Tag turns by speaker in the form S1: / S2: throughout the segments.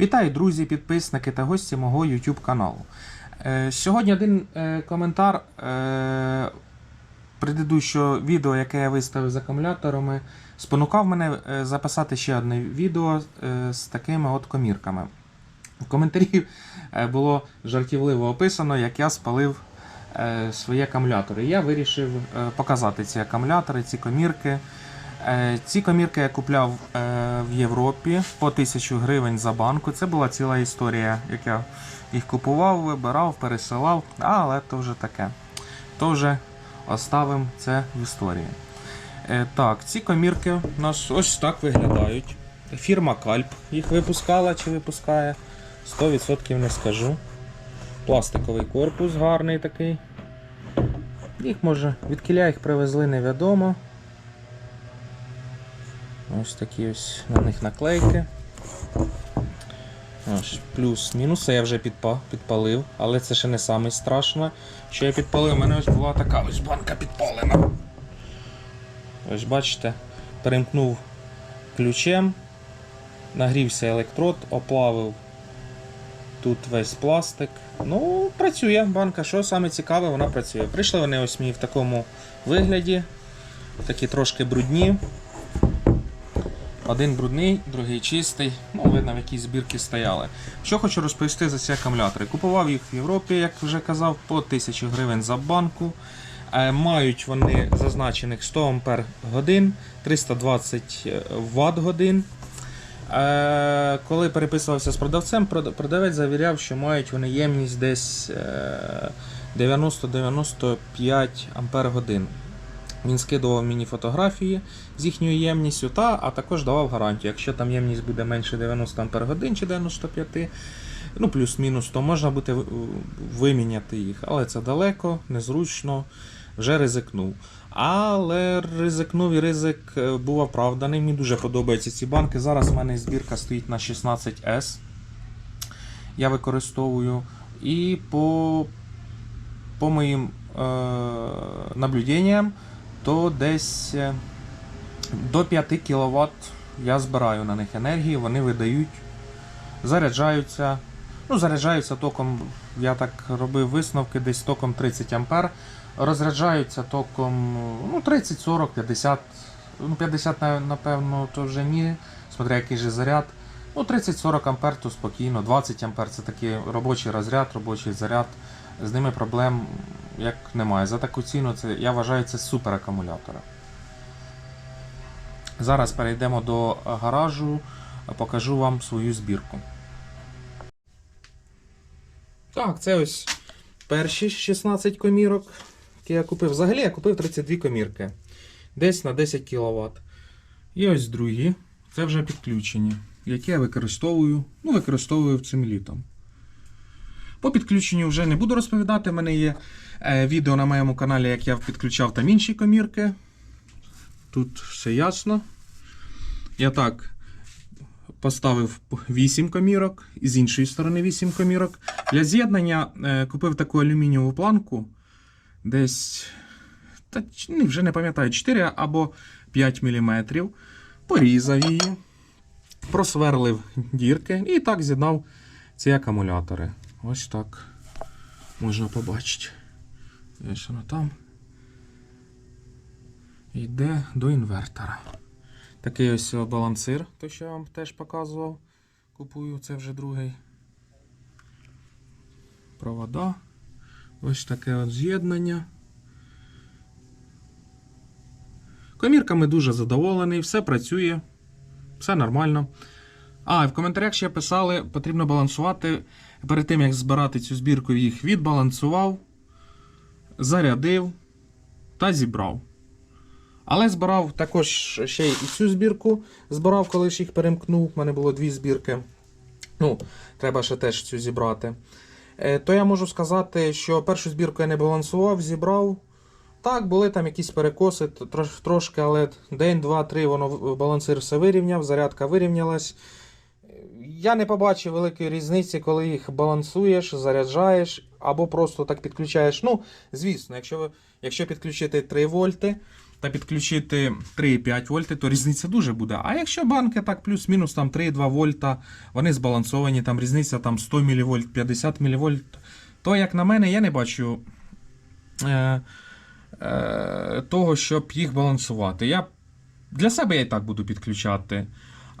S1: Вітаю, друзі, підписники та гості мого YouTube каналу. Е, Сьогодні один е, коментар е, предыдущого відео, яке я виставив з акумуляторами, спонукав мене записати ще одне відео з такими от комірками. В коментарі було жартівливо описано, як я спалив свої акумулятори. Я вирішив показати ці акумулятори, ці комірки. Ці комірки я купляв в Європі по 1000 гривень за банку. Це була ціла історія, як я їх купував, вибирав, пересилав, але то вже таке. То вже оставимо це в історії. Е, Так, ці комірки у нас ось так виглядають. Фірма Кальп їх випускала чи випускає. 100% не скажу. Пластиковий корпус гарний такий. Їх може, від кіля їх привезли невідомо. Ось такі ось на них наклейки. Плюс-мінус, я вже підпа, підпалив, але це ще не саме страшне. Що я підпалив, у мене ось була така ось банка підпалена. Ось бачите, перемкнув ключем, нагрівся електрод, оплавив тут весь пластик. Ну, працює банка. Що саме цікаве, вона працює. Прийшли вони ось мені в такому вигляді, такі трошки брудні. Один брудний, другий чистий. Ну, видно, в якій збірці стояли. Що хочу розповісти за ці акумулятори. Купував їх в Європі, як вже казав, по 1000 гривень за банку. Е, Мають вони зазначених 100 Ампер годин, 320 Вт годин. Е, Коли переписувався з продавцем, продавець завіряв, що мають вони ємність десь е, 90-95 Ампер годин. Він скидував мені фотографії з їхньою ємністю, та, а також давав гарантію. Якщо там ємність буде менше 90 Ампер годин чи 95, ну плюс-мінус, то можна буде виміняти їх. Але це далеко, незручно, вже ризикнув. Але ризикнув і ризик е, був оправданий. Мені дуже подобаються ці банки. Зараз в мене збірка стоїть на 16S. Я використовую. І по, по моїм е, наблюденням, то десь е, до 5 кВт я збираю на них енергії, вони видають, заряджаються. Ну, заряджаються током, я так робив висновки, десь током 30 А. Розряджаються током ну, 30, 40, 50. Ну, 50, напевно, то вже ні, смотря який же заряд. Ну, 30-40 ампер, то спокійно, 20 ампер це такий робочий розряд, робочий заряд. З ними проблем як немає. За таку ціну це, я вважаю, це супер акумулятори. Зараз перейдемо до гаражу, покажу вам свою збірку. Так, це ось перші 16 комірок, які я купив. Взагалі я купив 32 комірки. Десь на 10 кВт. І ось другі. Це вже підключені, які я використовую. Ну, використовую цим літом. По підключенню вже не буду розповідати. У мене є е, відео на моєму каналі, як я підключав там інші комірки. Тут все ясно. Я так поставив 8 комірок, і з іншої сторони 8 комірок. Для з'єднання е, купив таку алюмінієву планку. Десь, та, вже не пам'ятаю, 4 або 5 мм. Порізав її, просверлив дірки і так з'єднав ці акумулятори. Ось так можна побачити. Ось воно там. Йде до інвертора. Такий ось балансир, то що я вам теж показував. Купую, це вже другий. Провода. Ось таке от з'єднання. Комірками дуже задоволений, все працює, все нормально. А, і в коментарях ще писали, потрібно балансувати. Перед тим, як збирати цю збірку, їх відбалансував, зарядив та зібрав. Але збирав також ще і цю збірку. Збирав, коли ж їх перемкнув. У мене було дві збірки. Ну, треба ще теж цю зібрати. Е, то я можу сказати, що першу збірку я не балансував, зібрав. Так, були там якісь перекоси трошки, але день, два, три воно балансир все вирівняв, зарядка вирівнялась. Я не побачив великої різниці, коли їх балансуєш, заряджаєш або просто так підключаєш. Ну, звісно, якщо, якщо підключити 3 вольти, та підключити 3,5 вольти, то різниця дуже буде. А якщо банки так плюс-мінус там 3,2 вольта, вони збалансовані, там різниця там 100 мВ, 50 мВ, то як на мене, я не бачу е, е, того, щоб їх балансувати. Я для себе я і так буду підключати.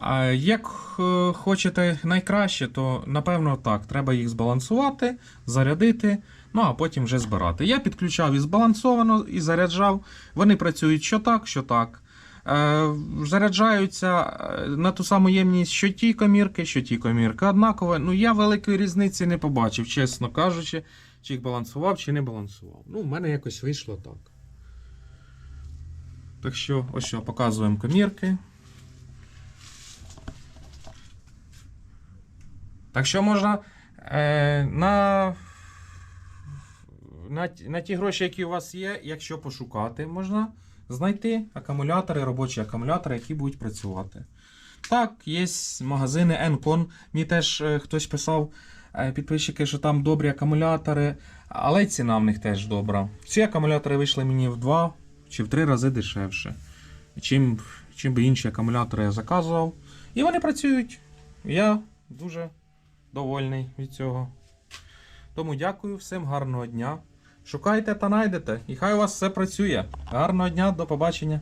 S1: А як е, хочете найкраще, то напевно так, треба їх збалансувати, зарядити, ну а потім вже збирати. Я підключав і збалансовано, і заряджав. Вони працюють що так, що так. Е, заряджаються е, на ту саму ємність, що ті комірки, що ті комірки. Однаково, ну я великої різниці не побачив, чесно кажучи, чи їх балансував, чи не балансував. Ну, в мене якось вийшло так. Так що, ось що, показуємо комірки. Так що можна е, на, на, на ті гроші, які у вас є, якщо пошукати, можна знайти акумулятори, робочі акумулятори, які будуть працювати. Так, є магазини Encon. Мені теж е, хтось писав, е, підписчики, що там добрі акумулятори, але ціна в них теж добра. Ці акумулятори вийшли мені в два чи в три рази дешевше, чим, чим би інші акумулятори я заказував. І вони працюють. Я дуже довольний від цього. Тому дякую, всім гарного дня. Шукайте та найдете, і хай у вас все працює. Гарного дня, до побачення.